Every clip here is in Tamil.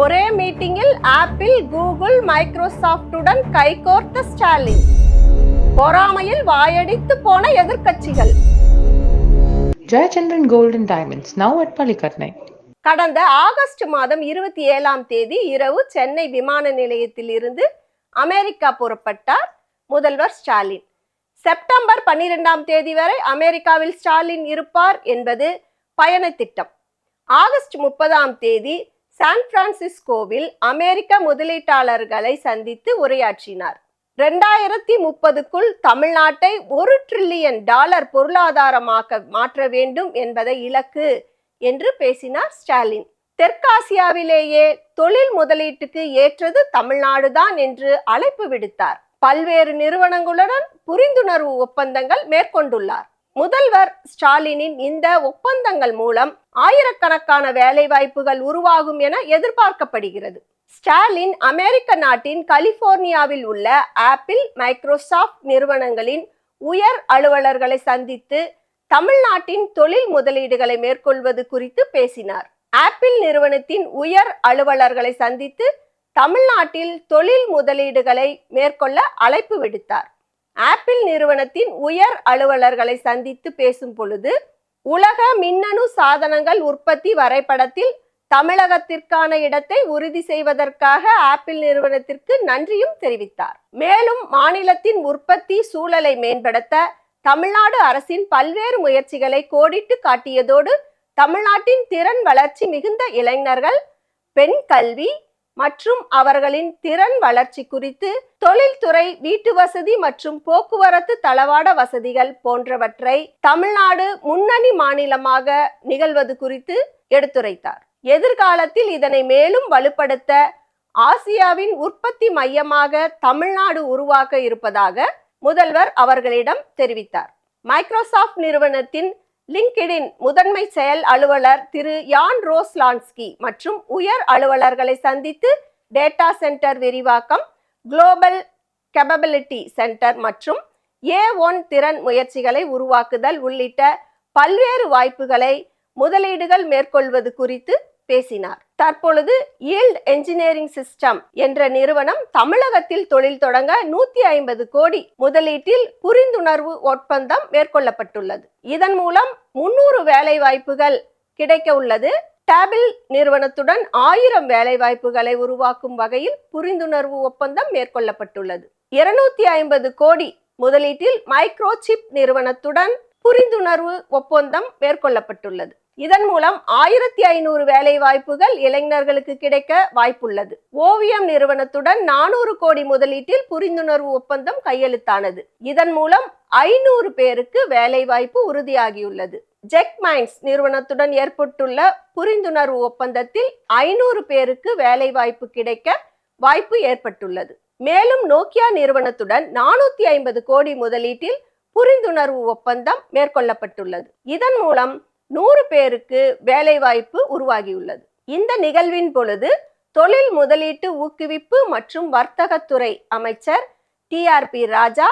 ஒரே மீட்டிங்கில் ஆப்பிள் கூகுள் மைக்ரோசாஃப்டுடன் கைகோர்த்த ஸ்டாலின். பொறாமையில் வாயடித்து போன எதிர்க்கட்சிகள். Gold and Diamonds, now at Palikatnai. கடந்த ஆகஸ்ட் மாதம் இருபத்தி ஏழாம் தேதி இரவு சென்னை விமான நிலையத்தில் இருந்து அமெரிக்கா புறப்பட்டார் முதல்வர் ஸ்டாலின். செப்டம்பர் பன்னிரெண்டாம் தேதி வரை அமெரிக்காவில் ஸ்டாலின் இருப்பார் என்பது பயண திட்டம். ஆகஸ்ட் முப்பதாம் தேதி சான் பிரான்சிஸ்கோவில் அமெரிக்க முதலீட்டாளர்களை சந்தித்து உரையாற்றினார். ரெண்டாயிரத்தி முப்பதுக்குள் தமிழ்நாட்டை ஒரு ட்ரில்லியன் டாலர் பொருளாதாரமாக்க மாற்ற வேண்டும் என்பதை இலக்கு என்று பேசினார் ஸ்டாலின். தெற்காசியாவிலேயே தொழில் முதலீட்டுக்கு ஏற்றது தமிழ்நாடுதான் என்று அழைப்பு விடுத்தார். பல்வேறு நிறுவனங்களுடன் புரிந்துணர்வு ஒப்பந்தங்கள் மேற்கொண்டுள்ளார். முதல்வர் ஸ்டாலினின் இந்த ஒப்பந்தங்கள் மூலம் ஆயிரக்கணக்கான வேலை வாய்ப்புகள் உருவாகும் என எதிர்பார்க்கப்படுகிறது. ஸ்டாலின் அமெரிக்க நாட்டின் கலிபோர்னியாவில் உள்ள ஆப்பிள் மைக்ரோசாஃப்ட் நிறுவனங்களின் உயர் அலுவலர்களை சந்தித்து தமிழ்நாட்டின் தொழில் முதலீடுகளை மேற்கொள்வது குறித்து பேசினார். ஆப்பிள் நிறுவனத்தின் உயர் அலுவலர்களை சந்தித்து தமிழ்நாட்டில் தொழில் முதலீடுகளை மேற்கொள்ள அழைப்பு விடுத்தார். ஆப்பிள் நிறுவனத்தின் உயர் அலுவலர்களை சந்தித்து பேசும் பொழுது உலக மின்னணு சாதனங்கள் உற்பத்தி வரைபடத்தில் தமிழகத்திற்கான இடத்தை உறுதி செய்வதற்காக ஆப்பிள் நிறுவனத்திற்கு நன்றியும் தெரிவித்தார். மேலும் மாநிலத்தின் உற்பத்தி சூழலை மேம்படுத்த தமிழ்நாடு அரசின் பல்வேறு முயற்சிகளை கோடிட்டு காட்டியதோடு தமிழ்நாட்டின் திறன் வளர்ச்சி மிகுந்த இளைஞர்கள் பெண் கல்வி மற்றும் அவர்களின் திறன் வளர்ச்சி குறித்து தொழில்துறை வீட்டு வசதி மற்றும் போக்குவரத்து தளவாட வசதிகள் போன்றவற்றை தமிழ்நாடு முன்னணி மாநிலமாக நிகழ்வது குறித்து எடுத்துரைத்தார். எதிர்காலத்தில் இதனை மேலும் வலுப்படுத்த ஆசியாவின் உற்பத்தி மையமாக தமிழ்நாடு உருவாக்க இருப்பதாக முதல்வர் அவர்களிடம் தெரிவித்தார். மைக்ரோசாஃப்ட் நிறுவனத்தின் லிங்கிடின் முதன்மை செயல் அலுவலர் திரு யான் ரோஸ்லான்ஸ்கி மற்றும் உயர் அலுவலர்களை சந்தித்து டேட்டா சென்டர் விரிவாக்கம் குளோபல் கேபபிலிட்டி சென்டர் மற்றும் ஏ ஒன் திறன் முயற்சிகளை உருவாக்குதல் உள்ளிட்ட பல்வேறு வாய்ப்புகளை முதலீடுகள் மேற்கொள்வது குறித்து பேசினார். தற்பொழுது ஈல்ட் என்ஜினியரிங் சிஸ்டம் என்ற நிறுவனம் தமிழகத்தில் தொழில் தொடங்க நூத்தி ஐம்பது கோடி முதலீட்டில் புரிந்துணர்வு ஒப்பந்தம் மேற்கொள்ளப்பட்டுள்ளது. இதன் மூலம் முன்னூறு வேலை வாய்ப்புகள் கிடைக்க உள்ளது. டேபிள் நிறுவனத்துடன் ஆயிரம் வேலை வாய்ப்புகளை உருவாக்கும் வகையில் புரிந்துணர்வு ஒப்பந்தம் மேற்கொள்ளப்பட்டுள்ளது. இருநூத்தி ஐம்பது கோடி முதலீட்டில் மைக்ரோசிப் நிறுவனத்துடன் புரிந்துணர்வு ஒப்பந்தம் மேற்கொள்ளப்பட்டுள்ளது. இதன் மூலம் ஆயிரத்தி ஐநூறு வேலை வாய்ப்புகள் இளைஞர்களுக்கு கிடைக்க வாய்ப்புள்ளது. ஓவியம் நிறுவனத்துடன் நானூறு கோடி முதலீட்டில் புரிந்துணர்வு ஒப்பந்தம் கையெழுத்தானது. இதன் மூலம் ஐநூறு பேருக்கு வேலை வாய்ப்பு உறுதியாகியுள்ளது. ஜெக் மைன்ஸ் நிறுவனத்துடன் ஏற்பட்டுள்ள புரிந்துணர்வு ஒப்பந்தத்தில் ஐநூறு பேருக்கு வேலை வாய்ப்பு கிடைக்க வாய்ப்பு ஏற்பட்டுள்ளது. மேலும் நோக்கியா நிறுவனத்துடன் நானூத்தி ஐம்பது கோடி முதலீட்டில் புரிந்துணர்வு ஒப்பந்தம் மேற்கொள்ளப்பட்டுள்ளது. இதன் மூலம் நூறு பேருக்கு வேலைவாய்ப்பு உருவாகியுள்ளது. இந்த நிகழ்வின் பொழுது தொழில் முதலீட்டு ஊக்குவிப்பு மற்றும் வர்த்தகத்துறை அமைச்சர் டிஆர்பி ராஜா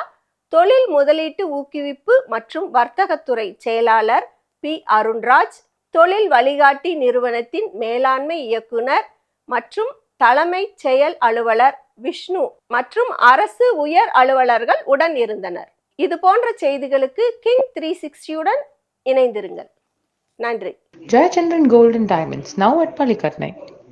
தொழில் முதலீட்டு ஊக்குவிப்பு மற்றும் வர்த்தகத்துறை செயலாளர் பி அருண்ராஜ் தொழில் வழிகாட்டி நிறுவனத்தின் மேலாண்மை இயக்குனர் மற்றும் தலைமை செயல் அலுவலர் விஷ்ணு மற்றும் அரசு உயர் அலுவலர்கள் உடன் இருந்தனர். இது போன்ற செய்திகளுக்கு கிங் த்ரீ சிக்ஸ்டியுடன் இணைந்திருங்கள். நன்றி Jayachandran Gold and Diamonds, now at Palikatnai.